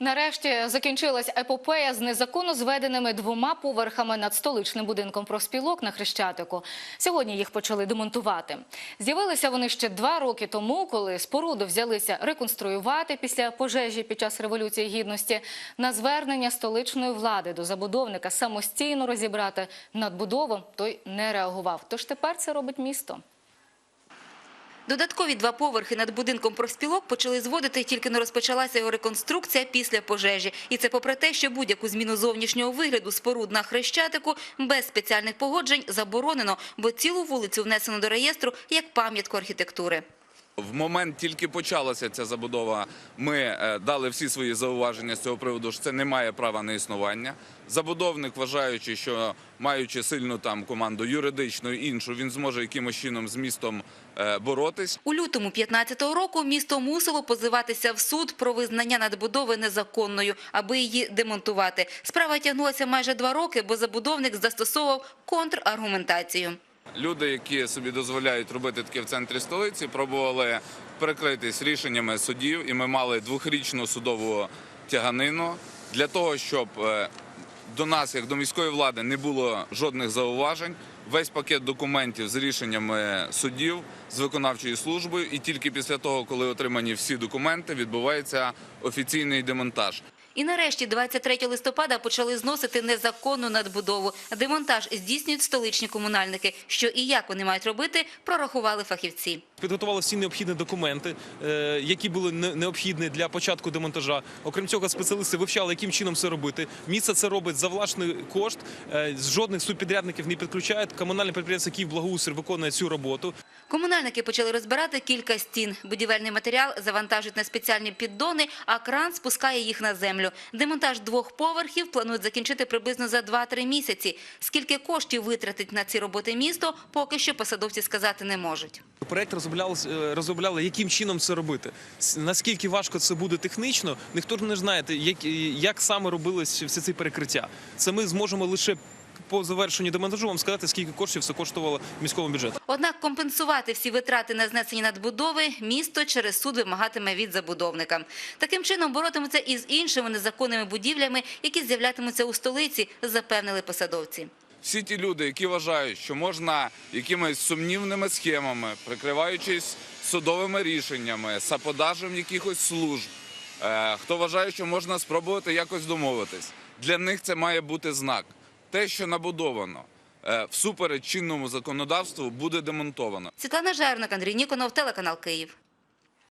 Нарешті закінчилась епопея з незаконно зведеними двома поверхами над столичним будинком профспілок на Хрещатику. Сьогодні їх почали демонтувати. З'явилися вони ще два роки тому, коли споруду взялися реконструювати після пожежі під час революції гідності. На звернення столичної влади до забудовника самостійно розібрати надбудову той не реагував. Тож тепер це робить місто. Додаткові два поверхи над будинком профспілок почали зводити, тільки не розпочалася його реконструкція після пожежі. І це попри те, що будь-яку зміну зовнішнього вигляду споруд на Хрещатику без спеціальних погоджень заборонено, бо цілу вулицю внесено до реєстру як пам'ятку архітектури. В момент тільки почалася ця забудова, ми е, дали всі свої зауваження з цього приводу, що це не має права на існування. Забудовник, вважаючи, що маючи сильну там команду юридичну і іншу, він зможе якимось чином з містом е, боротись. У лютому 15-го року місто мусило позиватися в суд про визнання надбудови незаконною, аби її демонтувати. Справа тягнулася майже два роки, бо забудовник застосовував контраргументацію. Люди, які собі дозволяють робити таке в центрі столиці, пробували прикритись рішеннями судів, і ми мали двохрічну судову тяганину для того, щоб е, до нас, як до міської влади, не було жодних зауважень. Весь пакет документів з рішеннями судів з виконавчою службою, і тільки після того, коли отримані всі документи, відбувається офіційний демонтаж. І нарешті 23 листопада почали зносити незаконну надбудову. Демонтаж здійснюють столичні комунальники. Що і як вони мають робити, прорахували фахівці. Підготували всі необхідні документи, е, які були не- необхідні для початку демонтажа. Окрім цього, спеціалісти вивчали, яким чином це робити. Місце це робить за власний кошт. е, Жодних субпідрядників не підключають. Комунальне підприємство Київ Благоустрій виконує цю роботу. Комунальники почали розбирати кілька стін. Будівельний матеріал завантажують на спеціальні піддони, а кран спускає їх на землю. Демонтаж двох поверхів планують закінчити приблизно за 2-3 місяці. Скільки коштів витратить на ці роботи місто, поки що посадовці сказати не можуть. Проект розробляли, е, розробляли, яким чином це робити. Наскільки важко це буде технічно, ніхто ж не знає, як, саме робилось все ці перекриття. Це ми зможемо лише по завершенню демонтажу вам сказати, скільки коштів це коштувало міському бюджету. Однак компенсувати всі витрати на знесення надбудови місто через суд вимагатиме від забудовника. Таким чином боротимуться і з іншими незаконними будівлями, які з'являтимуться у столиці, запевнили посадовці. Всі ті люди, які вважають, що можна якимись сумнівними схемами, прикриваючись судовими рішеннями, саподажем якихось служб, е, хто вважає, що можна спробувати якось домовитись, для них це має бути знак. Те, що набудовано е, всупереч чинному законодавству, буде демонтовано. Світлана Жерник, Андрій Ніконов, телеканал Київ.